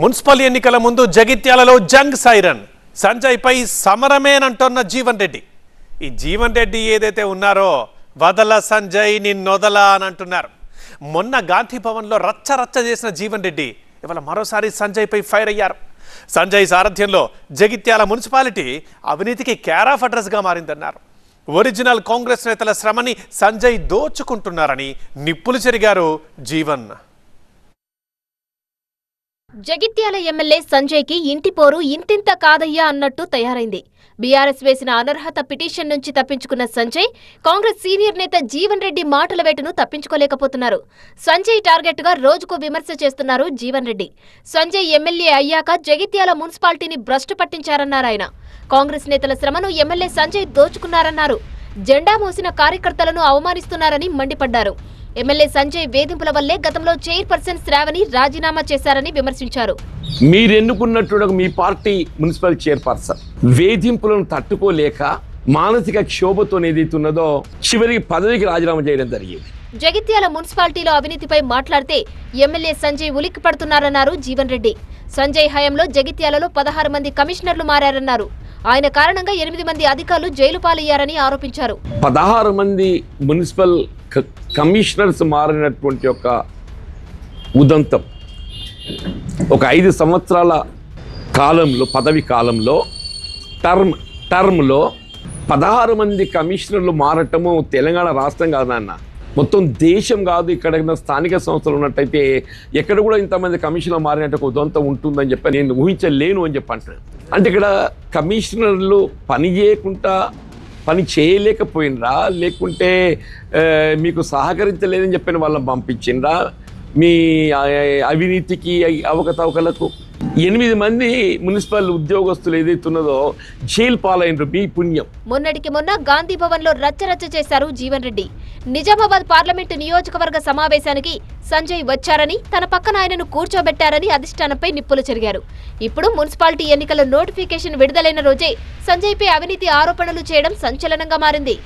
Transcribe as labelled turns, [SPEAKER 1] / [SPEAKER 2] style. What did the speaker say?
[SPEAKER 1] Municipal ఎన్నికల ముందు జగిత్యాలలో జంగ్ సైరన్. సంజయ్పై సమరమేనంటున్న జీవన్ రెడ్డి. ఈ జీవన్ రెడ్డి ఏదైతే ఉన్నారో వదల సంజయ్ నిన్నొదల అని అంటున్నారు. మొన్న గాంధీ భవన్లో రచ్చ రచ్చ చేసిన జీవన్ రెడ్డి ఇవాళ మరోసారి సంజయ్పై ఫైర్ అయ్యారు. సంజయ్ సారథ్యంలో జగిత్యాల మున్సిపాలిటీ అవినీతికి కేర్ ఆఫ్ అడ్రస్గా మారిందన్నారు. ఒరిజినల్ కాంగ్రెస్ నేతల శ్రమని సంజయ్ దోచుకుంటున్నారని నిప్పులు చెరిగారు జీవన్.
[SPEAKER 2] జగిత్యాల ఎమ్మెల్యే సంజయ్కి ఇంటి పోరు ఇంతింత కాదయ్యా అన్నట్టు తయారైంది. బీఆర్ఎస్ వేసిన అనర్హత పిటిషన్ నుంచి తప్పించుకున్న సంజయ్ కాంగ్రెస్ సీనియర్ నేత జీవన్ రెడ్డి మాటల వేటను తప్పించుకోలేకపోతున్నారు. సంజయ్ టార్గెట్గా రోజుకు విమర్శ చేస్తున్నారు జీవన్ రెడ్డి. సంజయ్ ఎమ్మెల్యే అయ్యాక జగిత్యాల మున్సిపాలిటీని భ్రష్టు పట్టించారన్నారాయన కాంగ్రెస్ నేతల శ్రమను ఎమ్మెల్యే సంజయ్ దోచుకున్నారన్నారు. జెండా మోసిన కార్యకర్తలను అవమానిస్తున్నారని మండిపడ్డారు. ఎమ్మెల్యే సంజయ్ వేధింపుల వల్లే గతంలో చైర్పర్సన్ శ్రావణి రాజీనామా చేశారని విమర్శించారు.
[SPEAKER 3] మీరు ఎన్నుకున్నట్టు మీ పార్టీ మున్సిపల్ చైర్పర్సన్. వేధింపులను తట్టుకోలేక మానసిక క్షోభతో ఏదైతే ఉన్నదో చివరికి పదవికి రాజీనామా చేయడం జరిగింది.
[SPEAKER 2] జగిత్యాల మున్సిపాలిటీలో అవినీతిపై మాట్లాడితే ఎమ్మెల్యే సంజయ్ ఉలిక్కి పడుతున్నారన్నారు జీవన్ రెడ్డి. సంజయ్ హయాంలో జగిత్యాలలో పదహారు మంది కమిషనర్లు మారారన్నారు. ఆయన కారణంగా ఎనిమిది మంది అధికారులు జైలు పాలయ్యారని ఆరోపించారు.
[SPEAKER 3] పదహారు మంది మున్సిపల్ కమిషనర్స్ మారినటువంటి ఒక ఉదంతం. ఒక ఐదు సంవత్సరాల కాలంలో పదవి కాలంలో టర్మ్ టర్మ్లో పదహారు మంది కమిషనర్లు మారటము తెలంగాణ రాష్ట్రం కాదన్న మొత్తం దేశం కాదు ఇక్కడ స్థానిక సంస్థలు ఉన్నట్టయితే ఎక్కడ కూడా ఇంతమంది కమిషనర్ మారినట్టు ఒక ఉదంతం ఉంటుందని చెప్పి నేను ఊహించలేను అని చెప్పి అంటున్నాను అంటే ఇక్కడ కమిషనర్లు పని చేయకుండా పని చేయలేకపోయినరా? లేకుంటే మీకు సహకరించలేదని చెప్పిన వాళ్ళని పంపించిండ్రా మీ అవినీతికి అవకతవకలకు? ఎనిమిది మంది మున్సిపల్ ఉద్యోగస్తులు ఏదైతే ఉన్నదో జైలు పాలైనరు మీ పుణ్యం.
[SPEAKER 2] మొన్నటికి మొన్న గాంధీ భవన్లో రచ్చరచ్చ చేశారు జీవన్ రెడ్డి. నిజామాబాద్ పార్లమెంటు నియోజకవర్గ సమావేశానికి సంజయ్ వచ్చారని తన పక్కన ఆయనను కూర్చోబెట్టారని అధిష్టానంపై నిప్పులు చెరిగారు. ఇప్పుడు మున్సిపాలిటీ ఎన్నికల నోటిఫికేషన్ విడుదలైన రోజే సంజయ్పై అవినీతి ఆరోపణలు చేయడం సంచలనంగా మారింది.